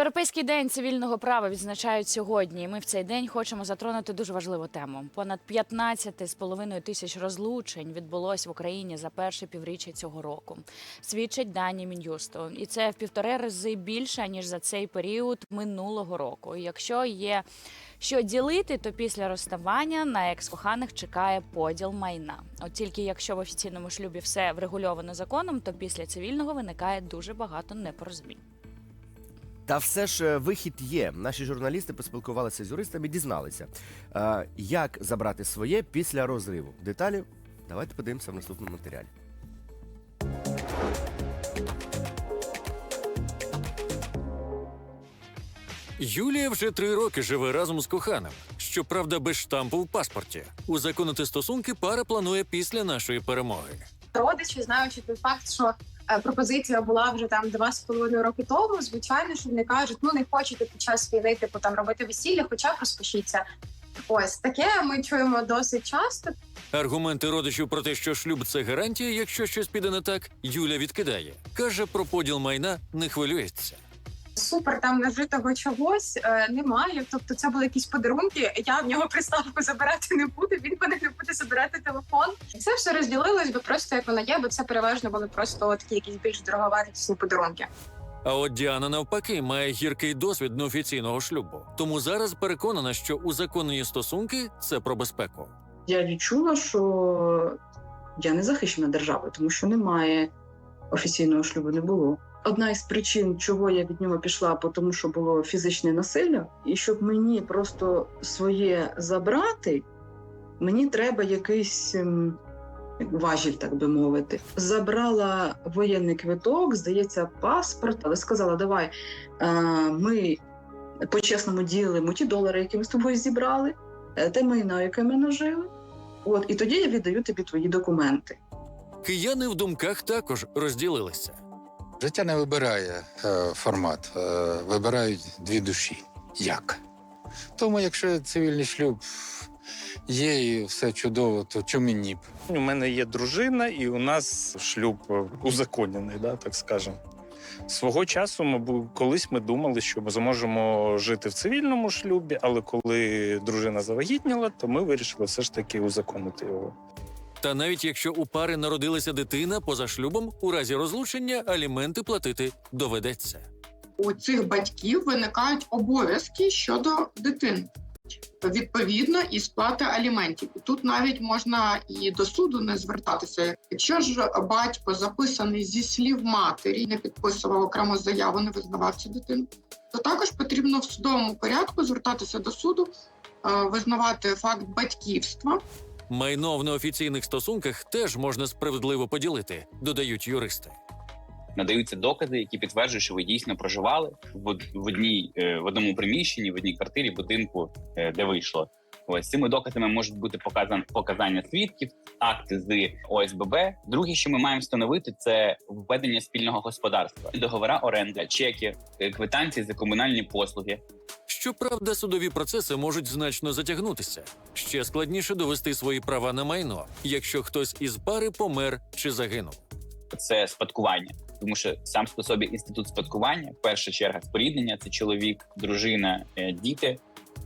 Європейський день цивільного права відзначають сьогодні. Ми в цей день хочемо затронути дуже важливу тему. Понад 15,5 тисяч розлучень відбулось в Україні за перше півріччя цього року. Свідчать дані мін'юсту, і це в півтори рази більше ніж за цей період минулого року. Якщо є що ділити, то після розставання на екс-коханих чекає поділ майна. От тільки якщо в офіційному шлюбі все врегульовано законом, то після цивільного виникає дуже багато непорозумінь. Та все ж е, вихід є. Наші журналісти поспілкувалися з юристами, дізналися, е, як забрати своє після розриву. Деталі давайте подивимося в наступному матеріалі. Юлія вже три роки живе разом з коханим. Щоправда, без штампу в паспорті. Узаконити стосунки пара планує після нашої перемоги. родичі, знаючи той факт, що пропозиція була вже там два з половиною роки тому. Звичайно, що вони кажуть, ну не хочете під час війни, типу там робити весілля, хоча б розпишіться. Ось таке ми чуємо досить часто. Аргументи родичів про те, що шлюб це гарантія, якщо щось піде не так, Юля відкидає. Каже, про поділ майна не хвилюється. Супер там нажитого чогось е, немає. Тобто, це були якісь подарунки. Я в нього приставку забирати не буду. Він мене не буде забирати телефон. Це все розділилось би просто як воно є, бо це переважно були просто такі якісь більш дороговартісні подарунки. А от Діана навпаки має гіркий досвід неофіційного шлюбу. Тому зараз переконана, що узаконені стосунки це про безпеку. я відчула, що я не захищена державою, тому що немає офіційного шлюбу, не було. Одна із причин, чого я від нього пішла, тому що було фізичне насилля, і щоб мені просто своє забрати, мені треба якийсь ем, важіль, так би мовити. Забрала воєнний квиток, здається, паспорт, але сказала: давай е, ми по-чесному ділимо ті долари, які ми з тобою зібрали, е, те майно, яке ми нажили. От і тоді я віддаю тобі твої документи. Кияни в думках також розділилися. Життя не вибирає е, формат, е, вибирають дві душі. Як? Тому, якщо цивільний шлюб є і все чудово, то чому ні? У мене є дружина, і у нас шлюб е, узаконений, да, так скажемо. Свого часу, мабуть, колись ми думали, що ми зможемо жити в цивільному шлюбі, але коли дружина завагітніла, то ми вирішили все ж таки узаконити його. Та навіть якщо у пари народилася дитина поза шлюбом, у разі розлучення аліменти платити доведеться. у цих батьків виникають обов'язки щодо дитини. Відповідно, і сплати аліментів. Тут навіть можна і до суду не звертатися. Якщо ж батько записаний зі слів матері, не підписував окрему заяву, не визнавав цю дитину, то також потрібно в судовому порядку звертатися до суду, е, визнавати факт батьківства Майно в неофіційних стосунках теж можна справедливо поділити, додають юристи. надаються докази, які підтверджують, що ви дійсно проживали в, одній е, в одному приміщенні, в одній квартирі, будинку, е, де вийшло. Ось цими доказами можуть бути показан показання свідків, акти з ОСББ. Друге, що ми маємо встановити, це введення спільного господарства, договора оренди, чеки, е, квитанції за комунальні послуги, Щоправда, судові процеси можуть значно затягнутися. Ще складніше довести свої права на майно, якщо хтось із пари помер чи загинув. це спадкування. Тому що сам по собі інститут спадкування, перша черга споріднення це чоловік, дружина, е, діти.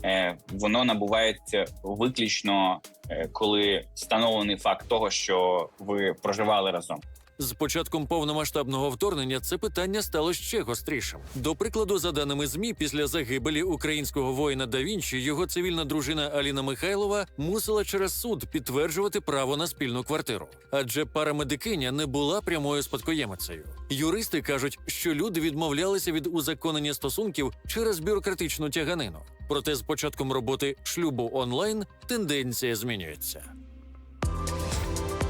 Е, Воно набувається виключно е, коли встановлений факт того, що ви проживали разом. З початком повномасштабного вторгнення це питання стало ще гострішим. До прикладу, за даними змі, після загибелі українського воїна да Вінчі, його цивільна дружина Аліна Михайлова мусила через суд підтверджувати право на спільну квартиру, адже парамедикиня не була прямою спадкоємицею. Юристи кажуть, що люди відмовлялися від узаконення стосунків через бюрократичну тяганину. Проте з початком роботи шлюбу онлайн тенденція змінюється.